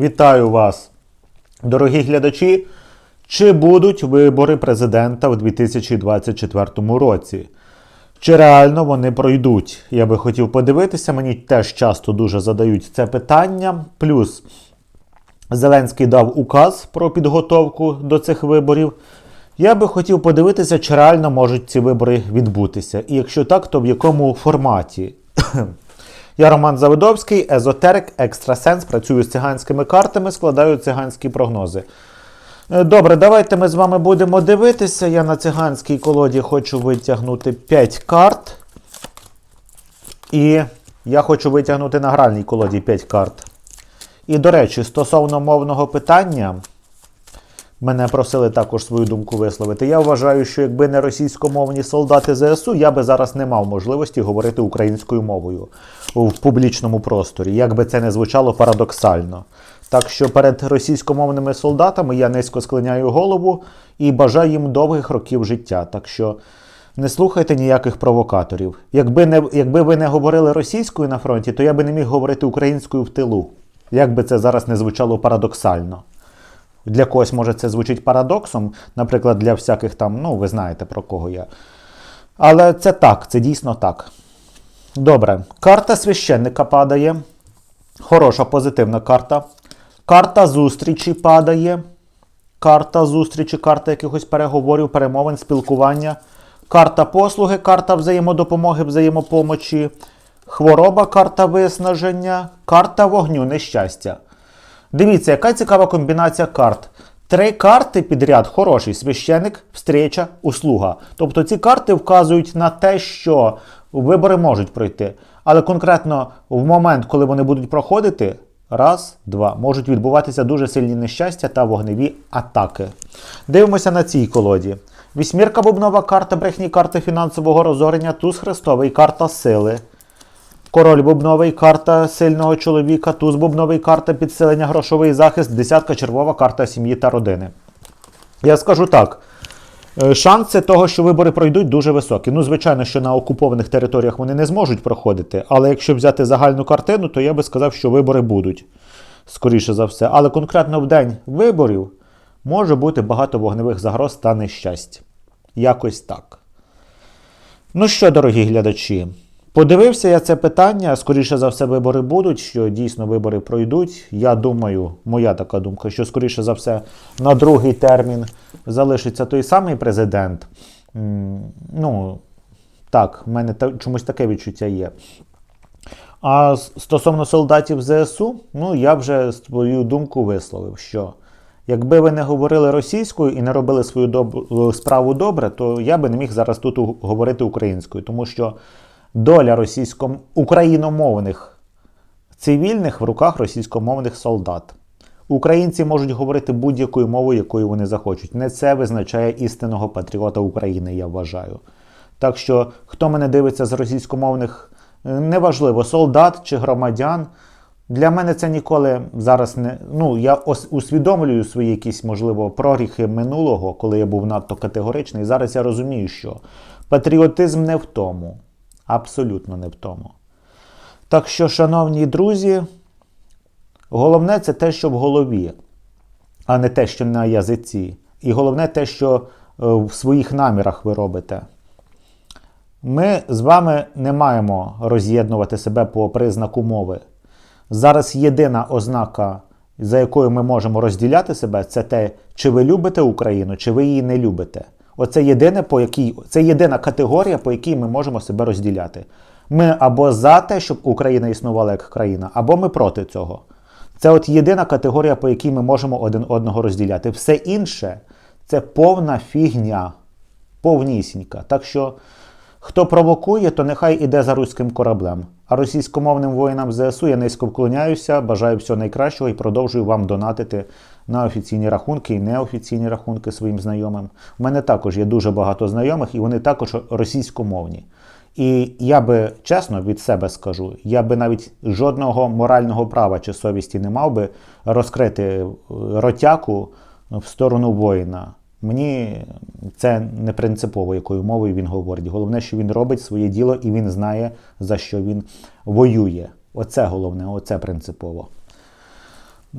Вітаю вас, дорогі глядачі. Чи будуть вибори президента в 2024 році? Чи реально вони пройдуть? Я би хотів подивитися. Мені теж часто дуже задають це питання. Плюс Зеленський дав указ про підготовку до цих виборів. Я би хотів подивитися, чи реально можуть ці вибори відбутися. І якщо так, то в якому форматі? Я Роман Завидовський, езотерик, екстрасенс, працюю з циганськими картами, складаю циганські прогнози. Е, Добре, давайте ми з вами будемо дивитися. Я на циганській колоді хочу витягнути 5 карт. І я хочу витягнути на гральній колоді 5 карт. І, до речі, стосовно мовного питання, мене просили також свою думку висловити. Я вважаю, що якби не російськомовні солдати ЗСУ, я би зараз не мав можливості говорити українською мовою в публічному просторі, як би це не звучало парадоксально. Так що перед російськомовними солдатами я низько склиняю голову і бажаю їм довгих років життя. Так що не слухайте ніяких провокаторів. Якби, не, якби ви не говорили російською на фронті, то я би не міг говорити українською в тилу. Як би це зараз не звучало парадоксально. Для когось може це звучить парадоксом, наприклад, для всяких там, ну, ви знаєте про кого я. Але це так, це дійсно так. Добре, карта священника падає. Хороша позитивна карта. Карта зустрічі падає. Карта зустрічі, карта якихось переговорів, перемовин, спілкування. Карта послуги, карта взаємодопомоги, взаємопомочі. Хвороба, карта виснаження, карта вогню, нещастя. Дивіться, яка цікава комбінація карт. Три карти підряд хороший священик, встреча, услуга. Тобто ці карти вказують на те, що вибори можуть пройти. Але конкретно в момент, коли вони будуть проходити, раз, два, можуть відбуватися дуже сильні нещастя та вогневі атаки. Дивимося на цій колоді. Вісьмірка бубнова карта брехні, карта фінансового розорення, туз хрестовий, карта сили. Король бубновий, карта сильного чоловіка, туз бубновий, карта підсилення, грошовий захист, десятка червова, карта сім'ї та родини. Я скажу так. е, Шанси того, що вибори пройдуть, дуже високі. Ну, звичайно, що на окупованих територіях вони не зможуть проходити, але якщо взяти загальну картину, то я би сказав, що вибори будуть. Скоріше за все. Але конкретно в день виборів може бути багато вогневих загроз та нещасть. Якось так. Ну що, дорогі глядачі, подивився я це питання. Скоріше за все, вибори будуть, що дійсно вибори пройдуть. Я думаю, моя така думка, що скоріше за все на другий термін залишиться той самий президент. Ну, так, в мене чомусь таке відчуття є. А стосовно солдатів ЗСУ, ну я вже свою думку висловив, що якби ви не говорили російською і не робили свою доб- справу добре, то я би не міг зараз тут говорити українською, тому що доля російсько україномовних цивільних в руках російськомовних солдат. Українці можуть говорити будь-якою мовою, якою вони захочуть. Не це визначає істинного патріота України, я вважаю. Так що, хто мене дивиться з російськомовних, неважливо, солдат чи громадян. Для мене це ніколи зараз не. Ну, я усвідомлюю свої якісь, можливо, проріхи минулого, коли я був надто категоричний. Зараз я розумію, що патріотизм не в тому. Абсолютно не в тому. Так що, шановні друзі, головне це те, що в голові, а не те, що на язиці. І головне те, що е, в своїх намірах ви робите. Ми з вами не маємо роз'єднувати себе по признаку мови. Зараз єдина ознака, за якою ми можемо розділяти себе, це те, чи ви любите Україну, чи ви її не любите. Оце єдине, по якій, це єдина категорія, по якій ми можемо себе розділяти. Ми або за те, щоб Україна існувала як країна, або ми проти цього. Це от єдина категорія, по якій ми можемо один одного розділяти. Все інше це повна фігня. Повнісінька. Так що, хто провокує, то нехай іде за руським кораблем. А російськомовним воїнам ЗСУ я низько вклоняюся, бажаю всього найкращого і продовжую вам донатити на офіційні рахунки і неофіційні рахунки своїм знайомим. У мене також є дуже багато знайомих, і вони також російськомовні. І я би чесно від себе скажу, я би навіть жодного морального права чи совісті не мав би розкрити ротяку в сторону воїна. Мені це не принципово, якою мовою він говорить. Головне, що він робить своє діло і він знає, за що він воює. Оце головне, оце принципово.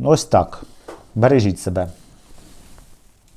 Ось так. Бережіть себе.